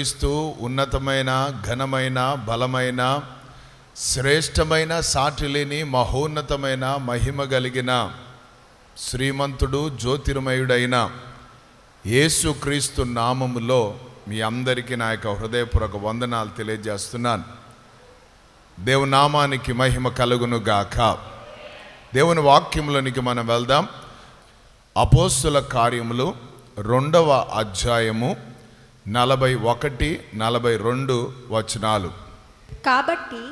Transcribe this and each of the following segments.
క్రీస్తు ఉన్నతమైన ఘనమైన బలమైన శ్రేష్టమైన సాటి లేని మహోన్నతమైన మహిమ కలిగిన శ్రీమంతుడు జ్యోతిర్మయుడైన యేసుక్రీస్తు నామములో మీ అందరికీ నా యొక్క హృదయపూర్వక వందనాలు తెలియజేస్తున్నాను. దేవునామానికి మహిమ కలుగును గాక. దేవుని వాక్యములోనికి మనం వెళ్దాం. అపోస్తుల కార్యములు రెండవ అధ్యాయము నలభై ఒకటి నలభై రెండు వచనాలు కాబట్టి.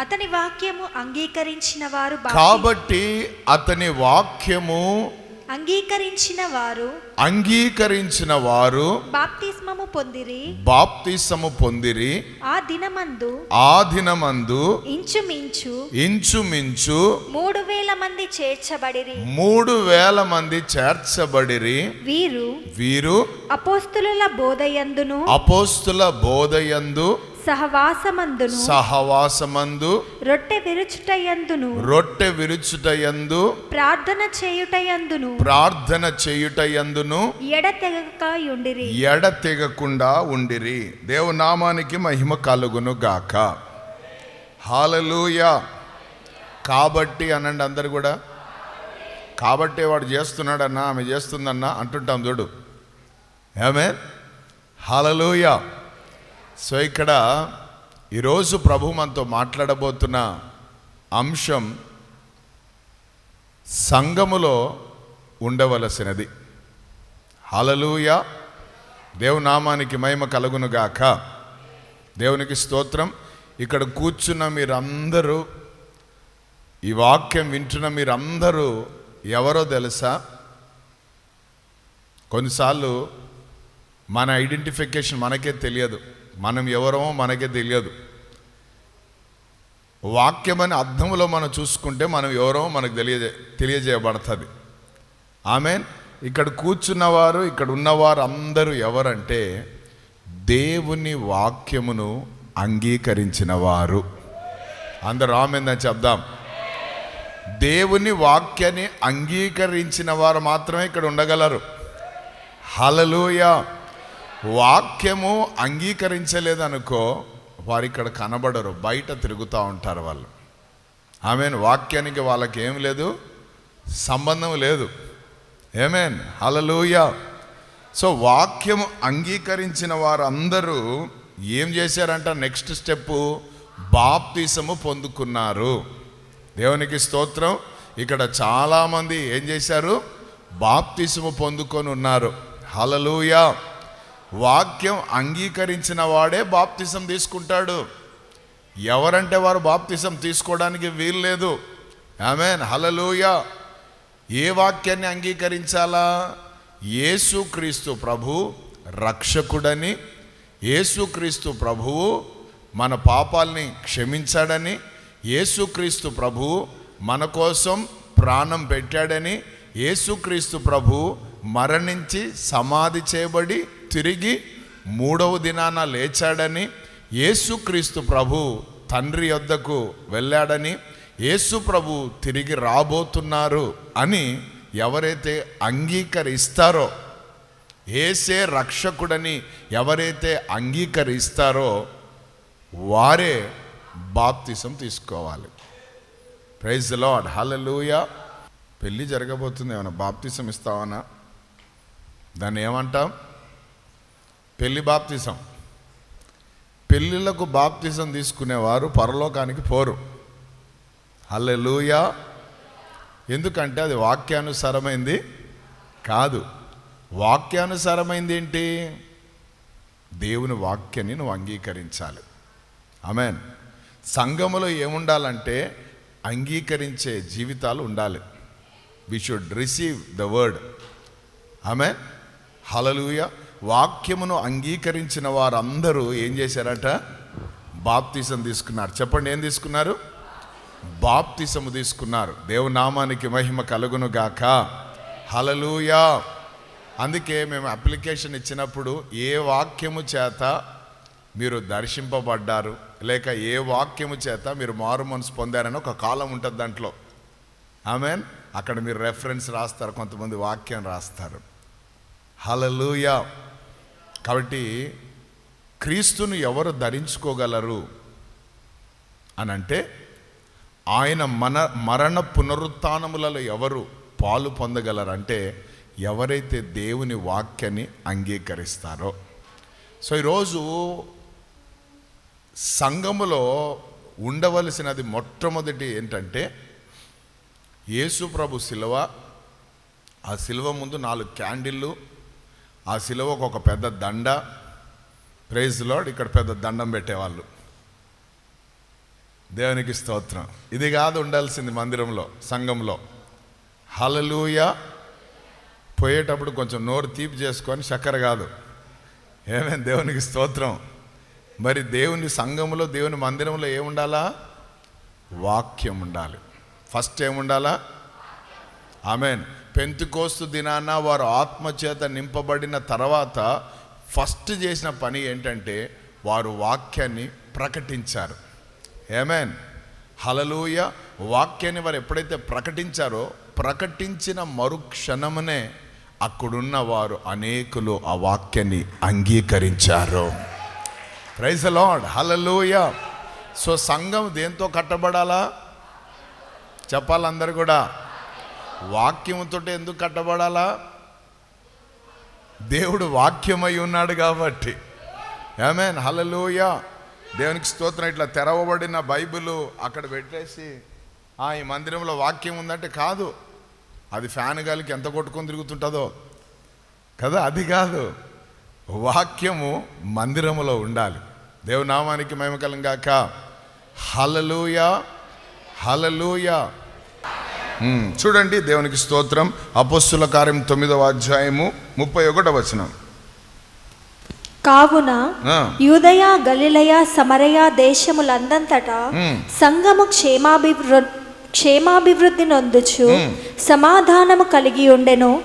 అతని వాక్యము అంగీకరించిన వారు కాబట్టి అతని వాక్యము అంగీకరించిన వారు అంగీకరించిన వారు బాప్తిస్మము పొందిరి. బాప్తిసము పొందిరి. ఆ దినమందు ఆ దినమందు ఇంచుమించు ఇంచుమించు మూడు వేల మంది చేర్చబడిరి. మూడు వేల మంది చేర్చబడిరి. వీరు వీరు అపోస్తుల బోధయందును అపోస్తుల బోధయందు సహవాసమందును. సహవాసమందు. రొట్టె విరుచుటయందును. రొట్టె విరుచుటయందు. ప్రార్థన చేయుటయందును. ప్రార్థన చేయుటయందును. ఎడతెగకయుండిరి ఎడతెగకుండా ఉండిరి. దేవునామానికి మహిమ కలుగును గాక హాలలుయ. కాబట్టి అనండి అందరు కూడా. కాబట్టి వాడు చేస్తున్నాడన్నా ఆమె చేస్తుందన్నా అంటుంటాం చూడు. ఏమే హాలలుయ. సో ఇక్కడ ఈరోజు ప్రభు మనతో మాట్లాడబోతున్న అంశం సంఘములో ఉండవలసినది. హలలుయ దేవునామానికి మహిమ కలుగునుగాక దేవునికి స్తోత్రం. ఇక్కడ కూర్చున్న మీరందరూ ఈ వాక్యం వింటున్న మీరందరూ ఎవరో తెలుసా? కొన్నిసార్లు మన ఐడెంటిఫికేషన్ మనకే తెలియదు. మనం ఎవరమో మనకే తెలియదు. వాక్యమని అర్థంలో మనం చూసుకుంటే మనం ఎవరో మనకు తెలియజే తెలియజేయబడుతుంది. ఆమె ఇక్కడ కూర్చున్నవారు ఇక్కడ ఉన్నవారు అందరూ ఎవరంటే దేవుని వాక్యమును అంగీకరించిన వారు అందరూ ఆమెందని చెప్దాం. దేవుని వాక్యాన్ని అంగీకరించిన వారు మాత్రమే ఇక్కడ ఉండగలరు. హలలుయా వాక్యము అంగీకరించలేదనుకో వారు ఇక్కడ కనబడరు బయట తిరుగుతూ ఉంటారు వాళ్ళు. ఆమెన్. వాక్యానికి వాళ్ళకి ఏం లేదు సంబంధం లేదు. ఏమేన్ హలలుయా సో వాక్యము అంగీకరించిన వారందరూ ఏం చేశారంట? నెక్స్ట్ స్టెప్ బాప్తీసము పొందుకున్నారు. దేవునికి స్తోత్రం. ఇక్కడ చాలామంది ఏం చేశారు? బాప్తీసము పొందుకొని ఉన్నారు. హలలుయా వాక్యం అంగీకరించిన వాడే బాప్తిసం తీసుకుంటాడు. ఎవరంటే వారు బాప్తిసం తీసుకోవడానికి వీలు లేదు ఆమెన్. హలలుయ ఏ వాక్యాన్ని అంగీకరించాలా? యేసుక్రీస్తు ప్రభు రక్షకుడని యేసుక్రీస్తు ప్రభువు మన పాపాల్ని క్షమించాడని యేసుక్రీస్తు ప్రభువు మన కోసం ప్రాణం పెట్టాడని యేసుక్రీస్తు ప్రభు మరణించి సమాధి చేయబడి తిరిగి మూడవ దినాన లేచాడని యేసుక్రీస్తు ప్రభు తండ్రి యొద్దకు వెళ్ళాడని యేసు ప్రభు తిరిగి రాబోతున్నారు అని ఎవరైతే అంగీకరిస్తారో ఏసే రక్షకుడని ఎవరైతే అంగీకరిస్తారో వారే బాప్తిసం తీసుకోవాలి. ప్రైజ్ లాడ్ హలలుయ పెళ్ళి జరగబోతుంది. ఏమైనా బాప్తిసం ఇస్తావనా దాన్ని ఏమంటాం? పెళ్ళి బాప్తిసం. పెళ్ళిళ్ళకు బాప్తిసం తీసుకునేవారు పరలోకానికి పోరు. హల్లెలూయా. ఎందుకంటే అది వాక్యానుసారమైంది కాదు. వాక్యానుసారమైంది ఏంటి దేవుని వాక్యాన్ని నువ్వు అంగీకరించాలి. ఆమెన్. సంఘములో ఏముండాలంటే అంగీకరించే జీవితాలు ఉండాలి. We should receive the word ఆమె హలలుయా వాక్యమును అంగీకరించిన వారందరూ ఏం చేశారట? బాప్తిసం తీసుకున్నారు. చెప్పండి ఏం తీసుకున్నారు? బాప్తిసము తీసుకున్నారు. దేవునామానికి మహిమ కలుగును గాక. హలలుయా అందుకే మేము అప్లికేషన్ ఇచ్చినప్పుడు ఏ వాక్యము చేత మీరు దర్శింపబడ్డారు లేక ఏ వాక్యము చేత మీరు మారు మనసు పొందారని ఒక కాలం ఉంటుంది దాంట్లో. ఆమెన్? అక్కడ మీరు రెఫరెన్స్ రాస్తారు కొంతమంది వాక్యం రాస్తారు. హలలుయా కాబట్టి క్రీస్తును ఎవరు ధరించుకోగలరు అని అంటే ఆయన మన మరణ పునరుత్నములలో ఎవరు పాలు పొందగలరంటే ఎవరైతే దేవుని వాక్యాన్ని అంగీకరిస్తారో. సో ఈరోజు సంఘములో ఉండవలసినది మొట్టమొదటి ఏంటంటే యేసు ప్రభు శిలువ ఆ శిలువ ముందు నాలుగు క్యాండిళ్ళు ఆ శిలువకు ఒక పెద్ద దండ. ప్రైజ్ లోడ్ ఇక్కడ పెద్ద దండం పెట్టేవాళ్ళు. దేవునికి స్తోత్రం. ఇది కాదు ఉండాల్సింది మందిరంలో సంఘంలో. హలలుయ పోయేటప్పుడు కొంచెం నోరు తీపి చేసుకొని చక్కెర కాదు. ఏమేం దేవునికి స్తోత్రం? మరి దేవుని సంఘంలో దేవుని మందిరంలో ఏముండాలా? వాక్యం ఉండాలి. ఫస్ట్ ఏముండాలా? ఆమెన్ పెంతుకోస్తు దినాన వారు ఆత్మచేత నింపబడిన తర్వాత ఫస్ట్ చేసిన పని ఏంటంటే వారు వాక్యాన్ని ప్రకటించారు. ఏమేన్ హలలూయ వాక్యాన్ని వారు ఎప్పుడైతే ప్రకటించారో ప్రకటించిన మరుక్షణమునే అక్కడున్న వారు అనేకులు ఆ వాక్యాన్ని అంగీకరించారు. ప్రైజ్ లాడ్ హలలూయ సో సంఘం దేంతో కట్టబడాలా? చెప్పాలందరూ కూడా. వాక్యముతో ఎందుకు కట్టబడాలా? దేవుడు వాక్యమై ఉన్నాడు కాబట్టి. ఏమేన్ హలలోయ దేవునికి స్తోత్రం. ఇట్లా తెరవబడిన బైబిల్ అక్కడ పెట్టేసి "ఆ, ఈ మందిరంలో వాక్యం ఉందంటే కాదు. అది ఫ్యాన్ గాలికి ఎంత కొట్టుకొని తిరుగుతుంటుందో. కదా? అది కాదు. వాక్యము మందిరములో ఉండాలి. దేవునామానికి మేమకలం గాక. హలలుయ హలలుయ చూడండి దేవునికి స్తోత్రం అపస్సుల కార్యం తొమ్మిదవ అధ్యాయము ముప్పై ఒకటో వచనం కావున యూదయ గలిలయ సమరయ దేశములందంతటా మ్మ్. సంఘము క్షేమాభివృ క్షేమాభివృద్ధి నొందుచు సమాధానము కలిగి ఉండెను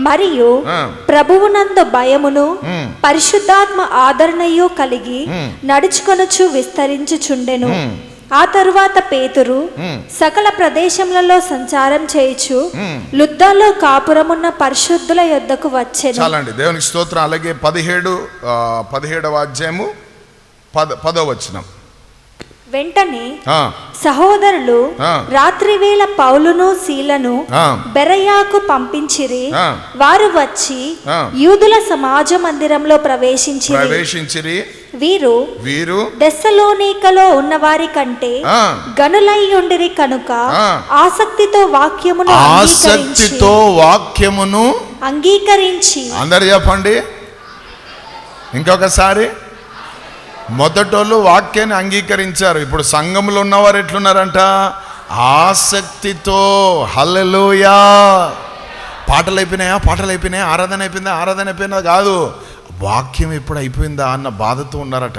మరియు. ప్రభువునందు భయమును. పరిశుద్ధాత్మ ఆదరణయు కలిగి. నడుచుకొనుచు విస్తరించుచుండెను. ఆ తరువాత పేతురు. సకల ప్రదేశములలో సంచారం చేయుచు మ్మ్. లుద్దలో కాపురమున్న పరిశుద్ధుల యొద్దకు వచ్చెను చాలండి దేవునికి స్తోత్రం అలాగే పదిహేడు పదిహేడవ అధ్యాయము పద పదో వచనం వెంటనే సహోదరులు ఆ. రాత్రివేళ పౌలును శీలను. బెరయాకు పంపించిరి. వారు వచ్చి. యూదుల సమాజ మందిరంలో ప్రవేశించిరి ప్రవేశించిరి వీరు వీరు దెస్సలోనికలో ఉన్నవారి కంటే ఆ, గనులై ఉండిరి కనుక. ఆసక్తితో వాక్యమును ఆసక్తితో వాక్యమును అంగీకరించి అందరు చెప్పండి. ఇంకొకసారి. మొదటోళ్ళు వాక్యాన్ని అంగీకరించారు. ఇప్పుడు సంఘంలో ఉన్నవారు ఎట్లున్నారంట? ఆసక్తితో. హల్లెలూయా. పాటలు అయిపోయినాయా? పాటలు అయిపోయినాయా? ఆరాధన అయిపోయిందా? ఆరాధన అయిపోయిందా? కాదు. వాక్యం ఎప్పుడు అయిపోయిందా అన్న బాధతో ఉన్నారట.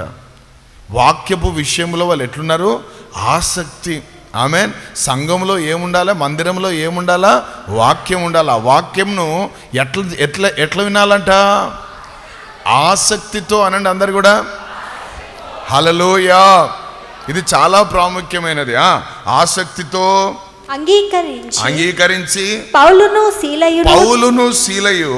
వాక్యపు విషయంలో వాళ్ళు ఎట్లున్నారు? ఆసక్తి. ఆమె సంఘంలో ఏముండాలా? మందిరంలో ఏముండాలా? వాక్యం ఉండాలా? వాక్యంను ఎట్లా ఎట్లా ఎట్లా వినాలంట? ఆసక్తితో అనండి అందరు కూడా. హలలోయా ఇది చాలా ప్రాముఖ్యమైనది. ఆసక్తితో అంగీకరించి అంగీకరించి పౌలును శీలయును పౌలును శీలయు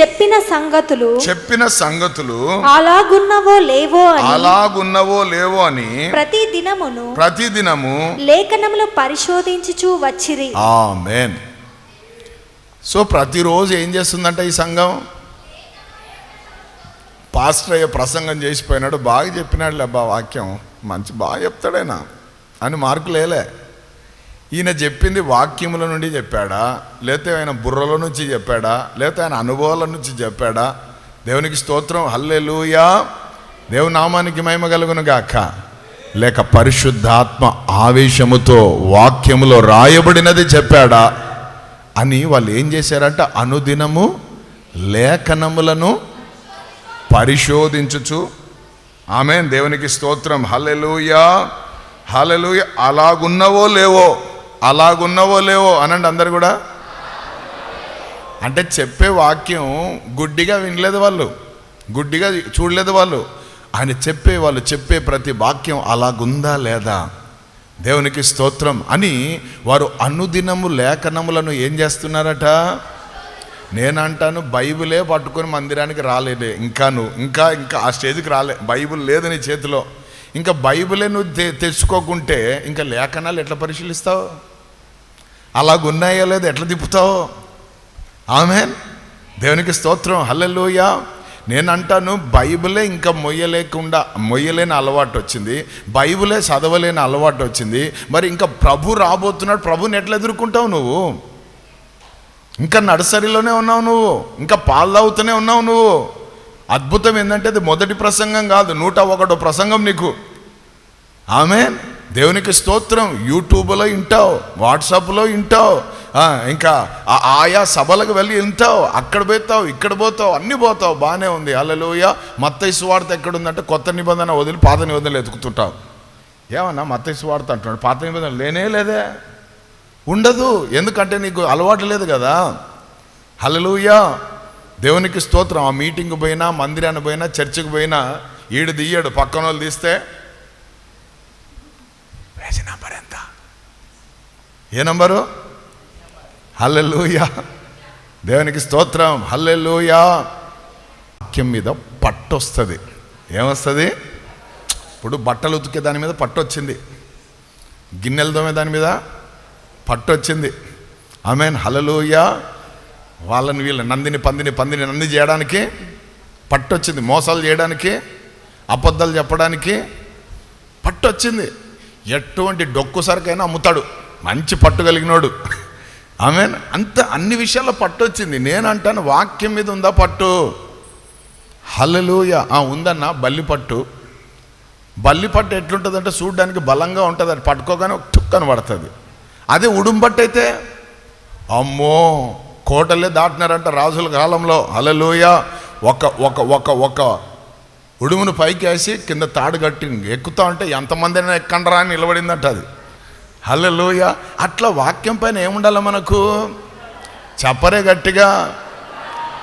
చెప్పిన సంగతులు చెప్పిన సంగతులు అలాగున్నవో లేవో అలాగున్నవో లేవో అని ప్రతి దినమును ప్రతిదినము లేఖనములు పరిశోధించుచు వచ్చిరి. ఆమెన్. సో ప్రతిరోజు ఏం చేస్తుందంట ఈ సంఘం? పాస్టర్ అయ్యే ప్రసంగం చేసిపోయినాడు బాగా చెప్పినాడు అబ్బా వాక్యం. మంచి బాగా చెప్తాడైనా? అని మార్కు లేలే. ఈయన చెప్పింది వాక్యముల నుండి చెప్పాడా? లేకపోతే ఆయన బుర్రల నుంచి చెప్పాడా? లేకపోతే ఆయన అనుభవాల నుంచి చెప్పాడా? దేవునికి స్తోత్రం. హల్లెలూయా. దేవుని నామానికి మహిమ కలుగును గాక. లేక పరిశుద్ధాత్మ ఆవేశముతో వాక్యములో రాయబడినది చెప్పాడా? అని వాళ్ళు ఏం చేశారంటే? అనుదినము లేఖనములను పరిశోధించుచు. ఆమె దేవునికి స్తోత్రం. హల్లెలూయా. హల్లెలూయ. అలాగున్నవో లేవో అలాగున్నవో లేవో అనండి అందరు కూడా. అంటే చెప్పే వాక్యం గుడ్డిగా వినలేదు వాళ్ళు. గుడ్డిగా చూడలేదు వాళ్ళు. ఆయన చెప్పే వాళ్ళు చెప్పే ప్రతి వాక్యం అలాగుందా లేదా? దేవునికి స్తోత్రం అని వారు అనుదినము లేఖనములను ఏం చేస్తున్నారట? నేను అంటాను బైబిలే పట్టుకొని మందిరానికి రాలేదే. ఇంకా నువ్వు ఇంకా ఇంకా ఆ స్టేజ్కి రాలే. బైబిల్ లేదు నీ చేతిలో. ఇంకా బైబిలే నువ్వు తె తెచ్చుకోకుంటే ఇంకా లేఖనాలు ఎట్లా పరిశీలిస్తావు? అలాగున్నాయో లేదో ఎట్లా తిప్పుతావు? ఆమె దేవునికి స్తోత్రం. హల్లెలూయ. నేను అంటాను బైబిలే ఇంకా మొయ్యలేకుండా మొయ్యలేని అలవాటు వచ్చింది. బైబిలే చదవలేని అలవాటు వచ్చింది. మరి ఇంకా ప్రభు రాబోతున్నాడు. ప్రభుని ఎట్లా ఎదుర్కొంటావు నువ్వు? ఇంకా నర్సరీలోనే ఉన్నావు నువ్వు. ఇంకా పాలు తాగుతూనే ఉన్నావు నువ్వు. అద్భుతం ఏంటంటే అది మొదటి ప్రసంగం కాదు నూట ఒకటో ప్రసంగం నీకు. ఆమె దేవునికి స్తోత్రం యూట్యూబ్లో వింటావు వాట్సాప్లో వింటావు ఇంకా ఆ- ఆయా సభలకు వెళ్ళి వింటావు అక్కడ పోతావు ఇక్కడ పోతావు అన్నీ పోతావు బాగానే ఉంది. అల్లలోయ మత్తయి సువార్త ఎక్కడుందంటే కొత్త నిబంధన వదిలి పాత నిబంధనలు ఎతుకుతుంటావు ఏమన్నా మత్తయి సువార్త అంటున్నాడు పాత నిబంధన లేనే లేదే. ఉండదు ఎందుకంటే నీకు అలవాటు లేదు కదా. హలలుయా దేవునికి స్తోత్రం. ఆ మీటింగ్ పోయినా మందిరానికి పోయినా చర్చికి పోయినా ఈడు దియ్యాడు పక్కన వాళ్ళు తీస్తే పేజీ నంబర్ ఎంత? ఏ నంబరు? హల్లెలూయా. దేవునికి స్తోత్రం. హల్లెలూయా. వాక్యం మీద పట్టు వస్తుంది ఏమొస్తుంది? ఇప్పుడు బట్టలు ఉతికే దాని మీద పట్టు వచ్చింది గిన్నెలు తోమే దాని మీద పట్టు వచ్చింది ఆమెన్. హలలోయ వాళ్ళని వీళ్ళ నందిని పందిని పందిని నంది చేయడానికి పట్టొచ్చింది. మోసాలు చేయడానికి అబద్ధాలు చెప్పడానికి పట్టొచ్చింది. ఎటువంటి డొక్కు సరికైనా అమ్ముతాడు. మంచి పట్టు కలిగినోడు. ఆమె అంత అన్ని విషయాల్లో పట్టు వచ్చింది నేను అంటాను వాక్యం మీద ఉందా పట్టు? హల్లెలూయ. ఆ ఉందన్న బల్లి పట్టు. బల్లి పట్టు ఎట్లుంటుందంటే చూడడానికి బలంగా ఉంటుంది. అది పట్టుకోగానే టుక్కని పడుతుంది అదే ఉడుంబట్టు అయితే అమ్మో! కోటలే దాటినారంట రాజుల కాలంలో. అలలోయ ఒక ఒక ఒక ఒక ఉడుమును పైకేసి కింద తాడు కట్టి ఎక్కుతా ఉంటే ఎంతమంది అయినా ఎక్కండరా అని నిలబడిందంట అది. హలలోయ అట్లా వాక్యం పైన ఏముండాలి మనకు? చెప్పరే గట్టిగా.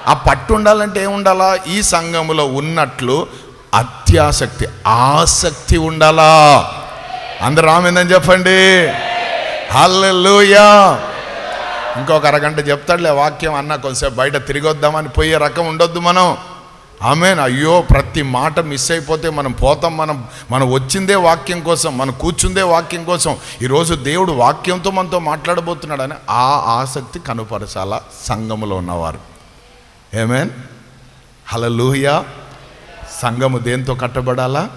ఆ పట్టు ఉండాలంటే ఏముండాలా? ఈ సంఘములో ఉన్నట్లు అత్యాసక్తి ఆసక్తి ఉండాలా? అందరు రామిందని చెప్పండి. హల్లెలూయా. ఇంకొక అరగంట చెప్తాడులే వాక్యం అన్న కొంచెంసేపు బయట తిరిగొద్దామని పోయే రకం ఉండొద్దు మనం. ఆమెన్. అయ్యో ప్రతి మాట మిస్ అయిపోతే మనం పోతాం మనం మనం వచ్చిందే వాక్యం కోసం మనం కూర్చుందే వాక్యం కోసం. ఈరోజు దేవుడు వాక్యంతో మనతో మాట్లాడబోతున్నాడని ఆ ఆసక్తి కనుపరచాల సంఘములో ఉన్నవారు. ఏమేన్ హలలుయా సంఘము దేంతో కట్టబడాలా?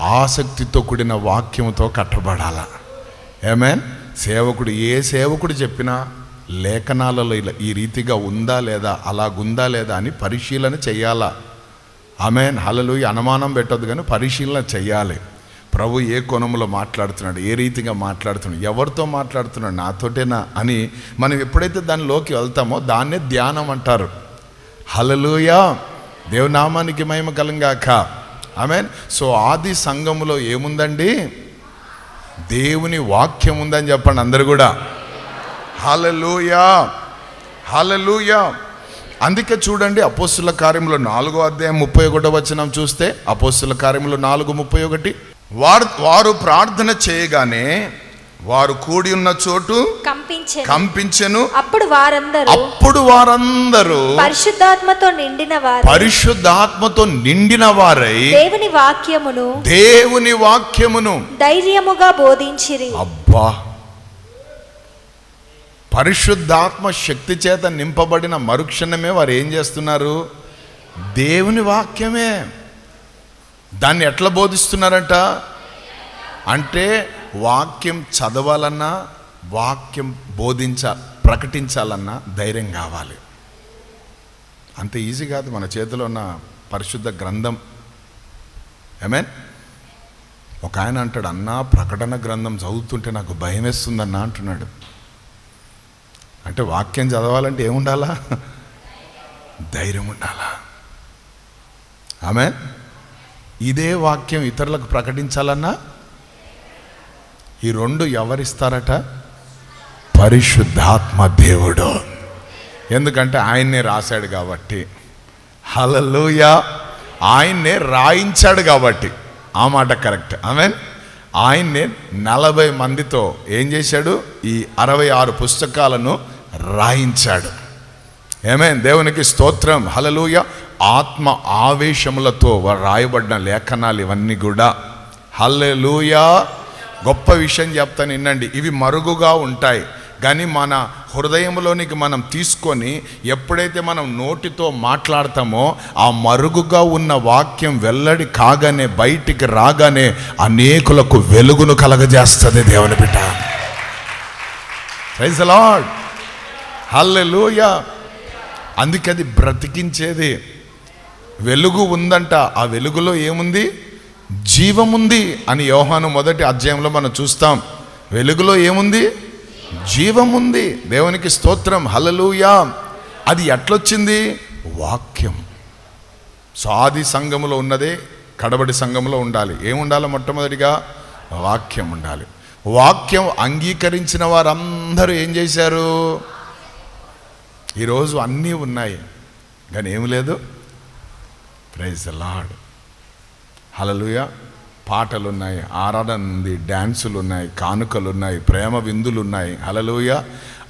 ఆసక్తితో కూడిన వాక్యముతో కట్టబడాలా? ఏమేన్ సేవకుడు ఏ సేవకుడు చెప్పినా లేఖనాలలో ఇలా ఈ రీతిగా ఉందా లేదా అలాగుందా లేదా అని పరిశీలన చెయ్యాలా. ఆమెన్ హలలు అనుమానం పెట్టొద్దు కానీ పరిశీలన చెయ్యాలి. ప్రభు ఏ కోణంలో మాట్లాడుతున్నాడు ఏ రీతిగా మాట్లాడుతున్నాడు ఎవరితో మాట్లాడుతున్నాడు నాతోటేనా అని మనం ఎప్పుడైతే దానిలోకి వెళ్తామో దాన్నే ధ్యానం అంటారు. హలలుయా దేవునామానికి మహిమ కలంగాక. ఆమెన్ సో ఆది సంఘములో ఏముందండి? దేవుని వాక్యం ఉందని చెప్పండి అందరు కూడా. హలలుయా హలలుయా అందుకే చూడండి అపోస్తుల కార్యంలో నాలుగో అధ్యాయం ముప్పై ఒకటో వచనం చూస్తే అపోస్తుల కార్యంలో నాలుగు ముప్పై ఒకటి. వారు వారు ప్రార్థన చేయగానే వారు కూడి ఉన్న చోటు కంపించెను. కంపించెను. అప్పుడు వారందరూ అప్పుడు వారందరూ పరిశుద్ధాత్మతో నిండిన వారు పరిశుద్ధాత్మతో నిండిన వారై దేవుని వాక్యమును దేవుని వాక్యమును. ధైర్యముగా బోధించిరి. అబ్బా! పరిశుద్ధాత్మ శక్తి చేత నింపబడిన మరుక్షణమే వారు ఏం చేస్తున్నారు? దేవుని వాక్యమే. దాన్ని ఎట్లా బోధిస్తున్నారంట? అంటే వాక్యం చదవాలన్నా వాక్యం బోధించ ప్రకటించాలన్నా ధైర్యం కావాలి. అంత ఈజీ కాదు మన చేతిలో ఉన్న పరిశుద్ధ గ్రంథం. ఏమేన్ ఒక ఆయన అంటాడు అన్నా ప్రకటన గ్రంథం చదువుతుంటే నాకు భయం వేస్తుందన్నా అంటున్నాడు. అంటే వాక్యం చదవాలంటే ఏముండాలా? ధైర్యం ఉండాలా? ఆమె ఇదే వాక్యం ఇతరులకు ప్రకటించాలన్నా ఈ రెండు ఎవరిస్తారట? పరిశుద్ధాత్మ దేవుడు. ఎందుకంటే ఆయన్నే రాశాడు కాబట్టి. హలలుయ ఆయన్నే రాయించాడు కాబట్టి. ఆ మాట కరెక్ట్. ఆమెన్. ఆయన్నే నలభై మందితో ఏం చేశాడు? ఈ అరవై ఆరు పుస్తకాలను రాయించాడు. ఏమే దేవునికి స్తోత్రం. హలలుయ ఆత్మ ఆవేశములతో రాయబడిన లేఖనాలు ఇవన్నీ కూడా. హల్లెలూయా. గొప్ప విషయం చెప్తాను వినండి ఇవి మరుగుగా ఉంటాయి. కానీ మన హృదయంలోనికి మనం తీసుకొని ఎప్పుడైతే మనం నోటితో మాట్లాడతామో ఆ మరుగుగా ఉన్న వాక్యం వెల్లడి కాగానే బయటికి రాగానే అనేకులకు వెలుగును కలగజేస్తుంది దేవుని బిడ్డ. ప్రైజ్ లార్డ్ హల్లెలూయ అందుకే అది బ్రతికించేది. వెలుగు ఉందంట. ఆ వెలుగులో ఏముంది? జీవముంది అని యోహాను మొదటి అధ్యాయంలో మనం చూస్తాం. వెలుగులో ఏముంది? జీవముంది. దేవునికి స్తోత్రం. హలలుయా అది ఎట్లొచ్చింది? వాక్యం. సాది సంఘములో ఉన్నదే కడబడి సంఘంలో ఉండాలి. ఏముండాలి మొట్టమొదటిగా? వాక్యం ఉండాలి. వాక్యం అంగీకరించిన వారందరూ ఏం చేశారు? ఈరోజు అన్నీ ఉన్నాయి. కానీ ఏమి లేదు? ప్రైజ్ లాడ్ హలలుయ పాటలు ఉన్నాయి ఆరాధన ఉంది డ్యాన్సులు ఉన్నాయి కానుకలు ఉన్నాయి ప్రేమ విందులు ఉన్నాయి హలలుయ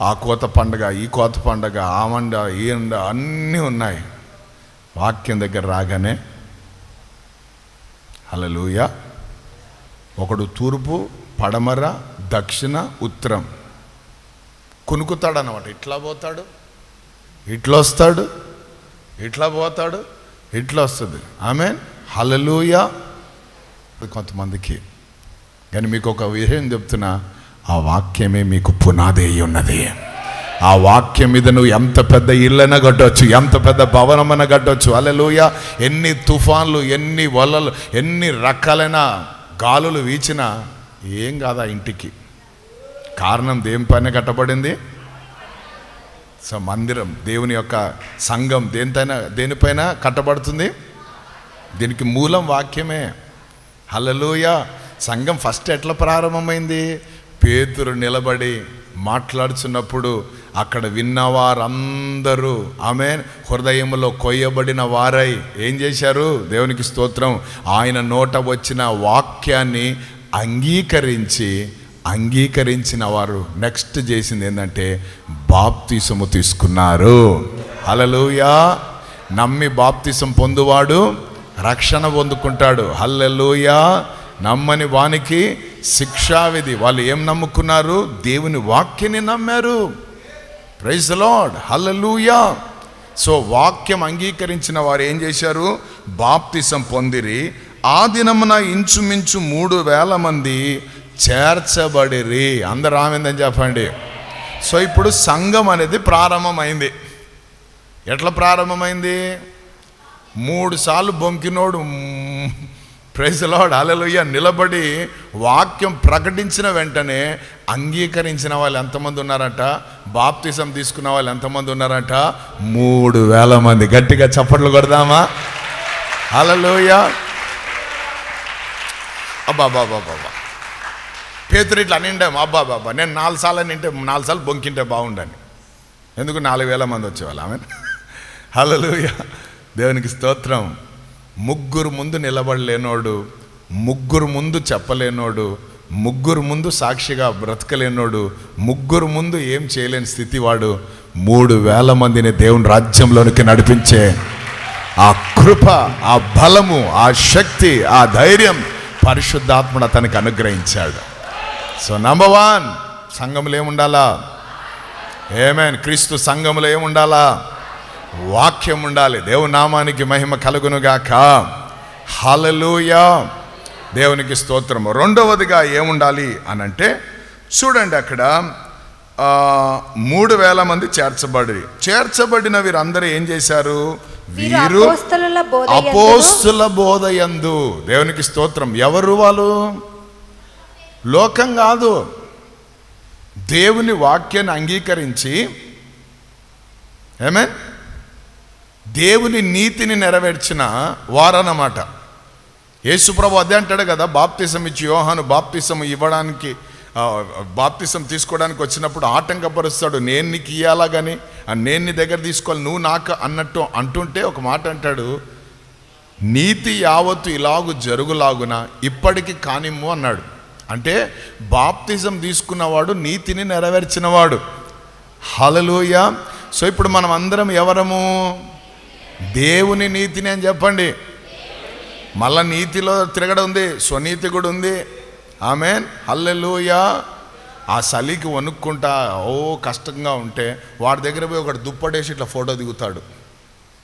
ఆ కోత పండగ ఈ కోత పండగ ఆ వండ ఈ వండ అన్నీ ఉన్నాయి. వాక్యం దగ్గర రాగానే హలలుయ ఒకడు తూర్పు పడమర దక్షిణ ఉత్తరం. కునుకుతాడు అనమాట ఇట్లా పోతాడు ఇట్లా వస్తాడు ఇట్లా పోతాడు ఇట్లా వస్తుంది ఆమెన్. హలలుయ కొంతమందికి. కానీ మీకు ఒక విషయం చెప్తున్నా ఆ వాక్యమే మీకు పునాది అయి ఉన్నది. ఆ వాక్యం మీద నువ్వు ఎంత పెద్ద ఇళ్ళన కట్టవచ్చు ఎంత పెద్ద భవనమన కట్టవచ్చు అలలోయ ఎన్ని తుఫాన్లు ఎన్ని వలలు ఎన్ని రకాలైన గాలులు వీచినా ఏం కాదు ఆ ఇంటికి. కారణం దేని పైన కట్టబడింది? సో మందిరం దేవుని యొక్క సంఘం దేనిపైన దేనిపైన కట్టబడుతుంది? దీనికి మూలం వాక్యమే. హలలోయ సంఘం ఫస్ట్ ఎట్లా ప్రారంభమైంది? పేతురు నిలబడి మాట్లాడుచున్నప్పుడు అక్కడ విన్నవారందరూ ఆమె హృదయంలో కొయ్యబడిన వారై ఏం చేశారు? దేవునికి స్తోత్రం. ఆయన నోట వచ్చిన వాక్యాన్ని అంగీకరించి అంగీకరించిన వారు నెక్స్ట్ చేసింది ఏంటంటే బాప్తిసము తీసుకున్నారు. అలలుయా నమ్మి బాప్తిసం పొందువాడు రక్షణ పొందుకుంటాడు. హల్లెలూయా. నమ్మని వానికి శిక్షావిధి వాళ్ళు ఏం నమ్ముకున్నారు? దేవుని వాక్యాన్ని నమ్మారు. ప్రైజ్ లాడ్ హల్లెలూయా. సో వాక్యం అంగీకరించిన వారు ఏం చేశారు? బాప్తిసం పొందిరి. ఆ దినమున ఇంచుమించు మూడు వేల మంది చేర్చబడిరి. అందరు రామిందని చెప్పండి. సో ఇప్పుడు సంఘం అనేది ప్రారంభమైంది. ఎట్లా ప్రారంభమైంది? మూడు సార్లు బొంకినోడు ప్రైజ్లాడ్ అలలుయ్య నిలబడి వాక్యం ప్రకటించిన వెంటనే అంగీకరించిన వాళ్ళు ఎంతమంది ఉన్నారట? బాప్తిసం తీసుకున్న వాళ్ళు ఎంతమంది ఉన్నారట? మూడు వేల మంది. గట్టిగా చప్పట్లు కొడదామా? అలలోయ అబ్బాబాబాబా పేతురు ఇట్లా నిండాం. అబ్బా బాబా నేను నాలుగు సార్లు నింటే నాలుగు సార్లు బొంకింటే బాగుండని. ఎందుకు నాలుగు వేల మంది వచ్చేవాళ్ళు? ఆమె హల్లెలూయా. దేవునికి స్తోత్రం. ముగ్గురు ముందు నిలబడలేనోడు ముగ్గురు ముందు చెప్పలేనోడు ముగ్గురు ముందు సాక్షిగా బ్రతకలేనోడు ముగ్గురు ముందు ఏం చేయలేని స్థితి వాడు మూడు వేల మందిని దేవుని రాజ్యంలోనికి నడిపించే ఆ కృప ఆ బలము ఆ శక్తి ఆ ధైర్యం పరిశుద్ధాత్ముడు అతనికి అనుగ్రహించాడు. సో నంబర్ వన్ సంఘములు ఏముండాలా? ఏమేన్ క్రీస్తు సంఘములో ఏముండాలా? వాక్యం ఉండాలి దేవుని నామానికి మహిమ కలుగునుగాక. హలలుయా దేవునికి స్తోత్రము. రెండవదిగా ఏముండాలి అని అంటే చూడండి అక్కడ ఆ, మూడు వేల మంది చేర్చబడి చేర్చబడిన వీరందరూ ఏం చేశారు? వీరు అపోస్తుల బోధయందు దేవునికి స్తోత్రం. ఎవరు వాళ్ళు? లోకం కాదు. దేవుని వాక్యాన్ని అంగీకరించి ఏమే దేవుని నీతిని నెరవేర్చిన వారన్నమాట. యేసుప్రభు అదే అంటాడు కదా బాప్తిసం ఇచ్చి యోహాను బాప్తిసం ఇవ్వడానికి బాప్తిసం తీసుకోవడానికి వచ్చినప్పుడు ఆటంకపరుస్తాడు. నేను నీకు ఇయ్యాలా కానీ నేను నీ దగ్గర తీసుకోవాలి నువ్వు నాకు అన్నట్టు అంటుంటే ఒక మాట అంటాడు నీతి యావత్తు ఇలాగు జరుగులాగున ఇప్పటికి కానిమ్ము అన్నాడు. అంటే బాప్తిజం తీసుకున్నవాడు నీతిని నెరవేర్చినవాడు. హలలోయ సో ఇప్పుడు మనం అందరం ఎవరము? దేవుని నీతిని అని చెప్పండి. మళ్ళా నీతిలో తిరగడం ఉంది స్వనీతి కూడా ఉంది. ఆమె హల్లెలుయా. ఆ చలికి వణుక్కుంటా ఓ కష్టంగా ఉంటే వాడి దగ్గర పోయి ఒకటి దుప్పటేసి ఇట్లా ఫోటో దిగుతాడు.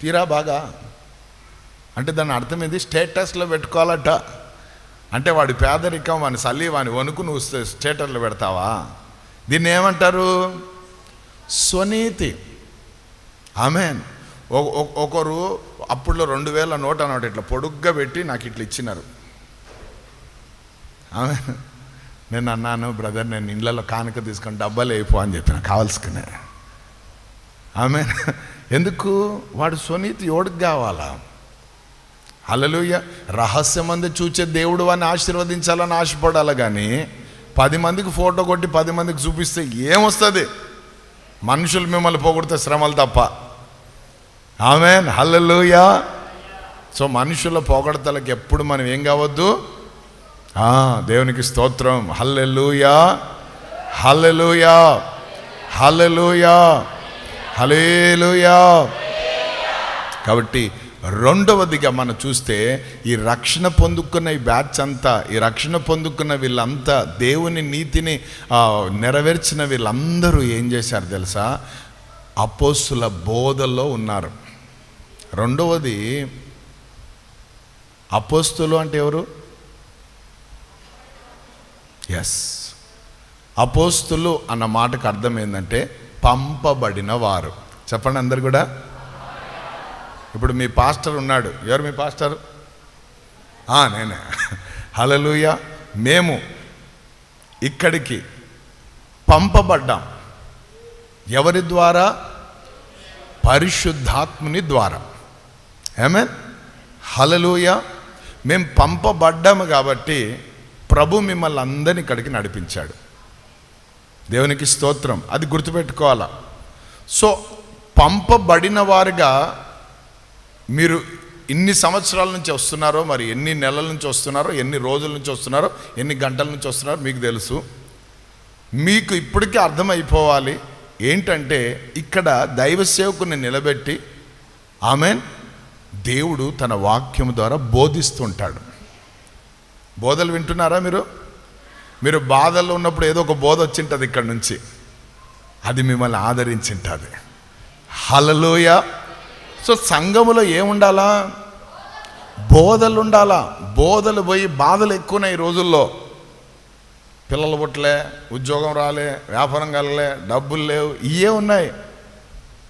తీరా బాగా? అంటే దాని అర్థం ఏంది? స్టేటస్లో పెట్టుకోవాలట. అంటే వాడి పేదరికం వాని చలి వాని వణుకు నువ్వు స్టేటస్లో పెడతావా? దీన్ని ఏమంటారు? స్వనీతి. ఆమెన్. ఒకరు అప్పుడులో రెండు వేల నోట్ అన్నమాట ఇట్లా పొడుగ్గా పెట్టి నాకు ఇట్లా ఇచ్చినారు. ఆమె నేను అన్నాను బ్రదర్ నేను ఇళ్ళలో కానుక తీసుకొని డబ్బాలు అయిపో అని చెప్పిన కావాల్సుకునే. ఆమె ఎందుకు? వాడు సునీతి ఎవడికి కావాలా? అలలుయ రహస్యమంది చూచే దేవుడు అని ఆశీర్వదించాలని ఆశపడాలి కానీ పది మందికి ఫోటో కొట్టి పది మందికి చూపిస్తే ఏమొస్తుంది? మనుషులు మిమ్మల్ని పోగొడితే శ్రమలు తప్ప. ఆమెన్. హల్లెలూయ. సో మనుషుల పొగడతలకు ఎప్పుడు మనం ఏం కావద్దు? దేవునికి స్తోత్రం. హల్లెలూయా. హల్లెలూయా. హల్లెలూయా. హలేలుయా కాబట్టి రెండవదిగా మనం చూస్తే ఈ రక్షణ పొందుకున్న ఈ బ్యాచ్ అంతా ఈ రక్షణ పొందుకున్న వీళ్ళంతా దేవుని నీతిని నెరవేర్చిన వీళ్ళందరూ ఏం చేశారు తెలుసా? అపోస్తుల బోధల్లో ఉన్నారు. రెండవది అపోస్తులు అంటే ఎవరు? ఎస్ అపోస్తులు అన్న మాటకు అర్థం ఏంటంటే పంపబడిన వారు. చెప్పండి అందరు కూడా. ఇప్పుడు మీ పాస్టర్ ఉన్నాడు. ఎవరు మీ పాస్టర్? నేనే. హలలుయ మేము ఇక్కడికి పంపబడ్డాం. ఎవరి ద్వారా? పరిశుద్ధాత్ముని ద్వారా. ఏమే హలలుయ మేము పంపబడ్డాము కాబట్టి ప్రభు మిమ్మల్ని అందరిని ఇక్కడికి నడిపించాడు. దేవునికి స్తోత్రం. అది గుర్తుపెట్టుకోవాలా? సో పంపబడిన వారుగా మీరు ఎన్ని సంవత్సరాల నుంచి వస్తున్నారో మరి ఎన్ని నెలల నుంచి వస్తున్నారో ఎన్ని రోజుల నుంచి వస్తున్నారో ఎన్ని గంటల నుంచి వస్తున్నారో మీకు తెలుసు. మీకు ఇప్పటికీ అర్థమైపోవాలి. ఏంటంటే ఇక్కడ దైవ సేవకుని నిలబెట్టి ఆమెన్? దేవుడు తన వాక్యం ద్వారా బోధిస్తుంటాడు. బోధలు వింటున్నారా మీరు? మీరు బాధల్లో ఉన్నప్పుడు ఏదో ఒక బోధ వచ్చింటుంది ఇక్కడ నుంచి. అది మిమ్మల్ని ఆదరించింటుంది. హలలోయ సో సంఘములో ఏముండాలా? బోధలు ఉండాలా బోధలు పోయి బాధలు ఎక్కువన్నాయి ఈ రోజుల్లో. పిల్లలు పుట్టలే ఉద్యోగం రాలే వ్యాపారం కలలే డబ్బులు లేవు ఇవే ఉన్నాయి.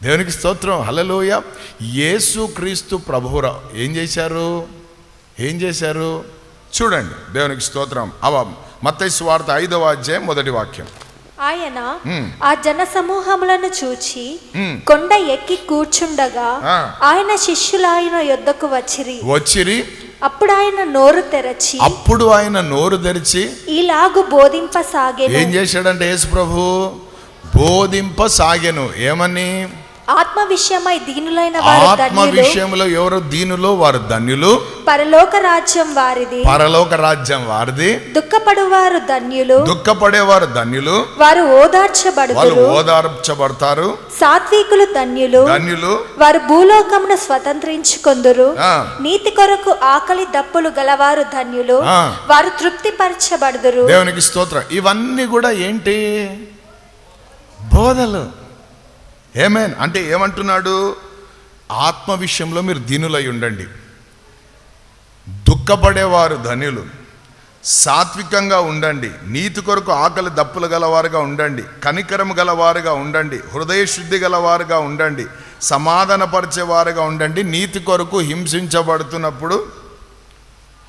దేవునికి స్తోత్రం. హల్లెలూయ. యేసు క్రీస్తు ప్రభువురా. ఏం చేశారు? ఏం చేశారు? చూడండి దేవునికి స్తోత్రం. అవ మత్తయి వార్త ఐదవ అధ్యాయం మొదటి వాక్యం. ఆయన. ఆ జన సమూహములను చూచి. కొండ ఎక్కి కూర్చుండగా. ఆయన శిష్యులు ఆయన యొద్దకు వచ్చిరి. వచ్చిరి. అప్పుడు ఆయన నోరు తెరచి అప్పుడు ఆయన నోరు తెరిచి ఇలాగు బోధింపసాగెను. ఏం చేశాడంటే యేసు ప్రభు? బోధింప సాగెను ఏమని? ఆత్మ విషయమై దీనులైన వారు ఆత్మ విషయంలో ఎవరు దీనులో? వారు ధన్యులు. పరలోక రాజ్యం వారిది. పరలోక రాజ్యం వారిది. దుఃఖపడువారు ధన్యులు. దుఃఖపడేవారు ధన్యులు. వారు వాళ్ళు ఓదార్చబడుదురు ఓదార్చబడతారు. సాత్వికులు ధన్యులు. ధన్యులు. వారు భూలోకమును స్వతంత్రించుకొందురు. నీతి కొరకు ఆకలి దప్పులు గలవారు ధన్యులు. వారు తృప్తిపరచబడుదురు. దేవునికి స్తోత్రం. ఇవన్నీ కూడా ఏంటి? బోధలు. ఏమేన్ అంటే ఏమంటున్నాడు? ఆత్మ విషయంలో మీరు దీనులై ఉండండి. దుఃఖపడేవారు ధనులు. సాత్వికంగా ఉండండి. నీతి కొరకు ఆకలి దప్పులు గలవారుగా ఉండండి. కనికరం గలవారుగా ఉండండి. హృదయ శుద్ధి గలవారుగా ఉండండి. సమాధానపరిచేవారుగా ఉండండి. నీతి కొరకు హింసించబడుతున్నప్పుడు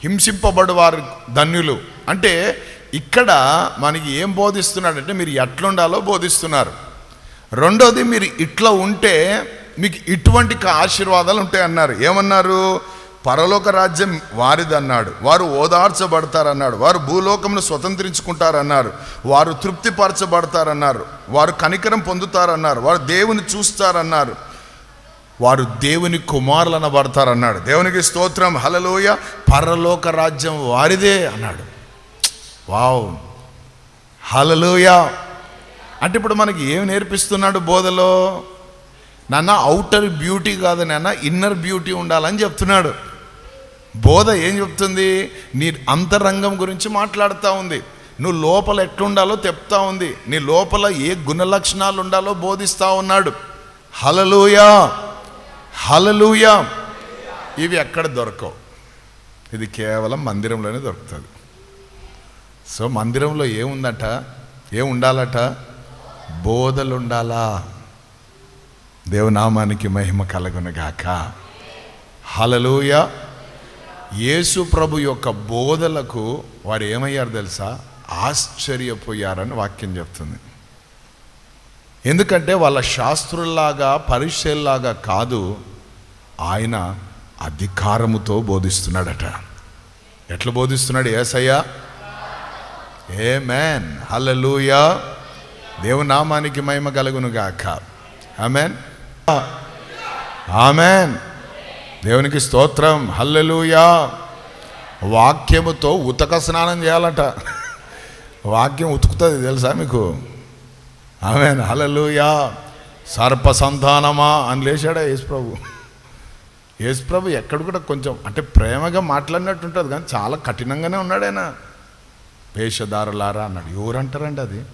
హింసింపబడువారు ధన్యులు అంటే ఇక్కడ మనకి ఏం బోధిస్తున్నాడంటే మీరు ఎట్లుండాలో బోధిస్తున్నారు. రెండోది మీరు ఇట్లా ఉంటే మీకు ఇటువంటి ఆశీర్వాదాలు ఉంటాయి అన్నారు ఏమన్నారు? పరలోక రాజ్యం వారిదన్నాడు. వారు ఓదార్చబడతారన్నాడు వారు భూలోకమును స్వతంత్రించుకుంటారన్నారు. వారు తృప్తిపరచబడతారన్నారు. వారు కనికరం పొందుతారన్నారు. వారు దేవుని చూస్తారన్నారు. వారు దేవుని కుమారులు అనబడతారన్నాడు దేవునికి స్తోత్రం హలలోయ పరలోక రాజ్యం వారిదే అన్నాడు. వావ్. హలలోయ అంటే ఇప్పుడు మనకి ఏం నేర్పిస్తున్నాడు బోధలో? నాన్న అవుటర్ బ్యూటీ కాదు నాన్న ఇన్నర్ బ్యూటీ ఉండాలని చెప్తున్నాడు. బోధ ఏం చెప్తుంది? నీ అంతరంగం గురించి మాట్లాడుతూ ఉంది. నువ్వు లోపల ఎట్లుండాలో చెప్తా ఉంది. నీ లోపల ఏ గుణ లక్షణాలు ఉండాలో బోధిస్తూ ఉన్నాడు. హలలుయా హలలుయా ఇవి ఎక్కడ దొరకవు. ఇది కేవలం మందిరంలోనే దొరుకుతుంది. సో మందిరంలో ఏముందట? ఏం బోధలుండాలా? దేవనామానికి దేవునామానికి మహిమ కలగునగాక. హలలోయ యేసు ప్రభు యొక్క బోధలకు వారు ఏమయ్యారు తెలుసా? ఆశ్చర్యపోయారని వాక్యం చెప్తుంది. ఎందుకంటే వాళ్ళ శాస్త్రుల్లాగా పరిశీల్లాగా కాదు ఆయన అధికారముతో బోధిస్తున్నాడట. ఎట్లా బోధిస్తున్నాడు ఏసయ్యా? ఏ మ్యాన్ హల్లెలూయా దేవునామానికి మహిమ కలుగును గాక. ఆమెన్ ఆమెన్ దేవునికి స్తోత్రం. హల్లెలూయా వాక్యముతో ఉతక స్నానం చేయాలట. వాక్యం ఉతుకుతుంది తెలుసా మీకు? ఆమెన్ హలలుయా సర్ప సంతానమా అని లేచాడా యేసుప్రభు? యేసుప్రభు ఎక్కడ కూడా కొంచెం అంటే ప్రేమగా మాట్లాడినట్టు ఉంటుంది కానీ చాలా కఠినంగానే ఉన్నాడైనా వేషధారులారా అన్నాడు. ఎవరంటారండి అది?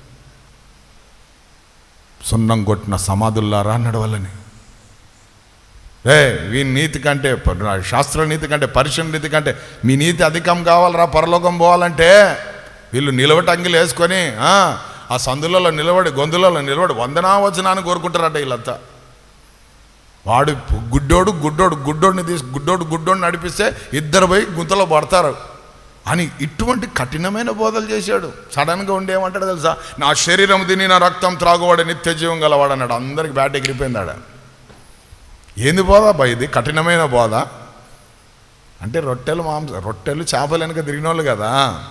సున్నం కొట్టిన సమాధుల్లారా అన్నాడు వాళ్ళని. ఏ వీ నీతి కంటే శాస్త్ర నీతి కంటే పరిశ్రమ నీతి కంటే మీ నీతి అధికం కావాలరా పరలోకం పోవాలంటే? వీళ్ళు నిలబడి అంగిలు వేసుకొని ఆ, సందులలో నిలబడి గొంతులలో నిలబడి వందనావచనాన్ని కోరుకుంటారట వీళ్ళంతా. వాడు గుడ్డోడు గుడ్డోడు గుడ్డోడిని తీసి గుడ్డోడు గుడ్డోడిని నడిపిస్తే ఇద్దరు పోయి గుంతలో పడతారు. అని ఇటువంటి కఠినమైన బోధలు చేశాడు. సడన్గా ఉండి ఏమంటాడు తెలుసా? నా శరీరం తిని నా రక్తం త్రాగువాడు నిత్య జీవం గలవాడు అన్నాడు. అందరికి బ్యాట్ ఎగిరిపోయింది ఆడ. ఏంది బోధ బా ఇది? కఠినమైన బోధ? అంటే రొట్టెలు మాంస రొట్టెలు చేపలు వెనక తిరిగిన వాళ్ళు కదా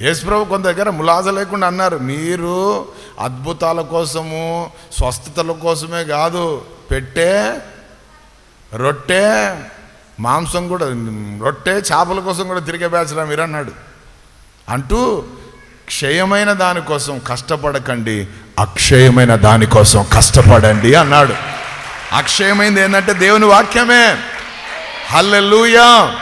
యేసుప్రభు కొంత దగ్గర ములాజ లేకుండా అన్నారు మీరు అద్భుతాల కోసము స్వస్థతల కోసమే కాదు పెట్టే రొట్టె మాంసం కూడా రొట్టె చేపల కోసం కూడా తిరిగే బ్యాచరా మీరు అన్నాడు. అంటూ క్షయమైన దానికోసం కష్టపడకండి అక్షయమైన దానికోసం కష్టపడండి అన్నాడు. అక్షయమైంది ఏంటంటే దేవుని వాక్యమే. హల్లెలూయా.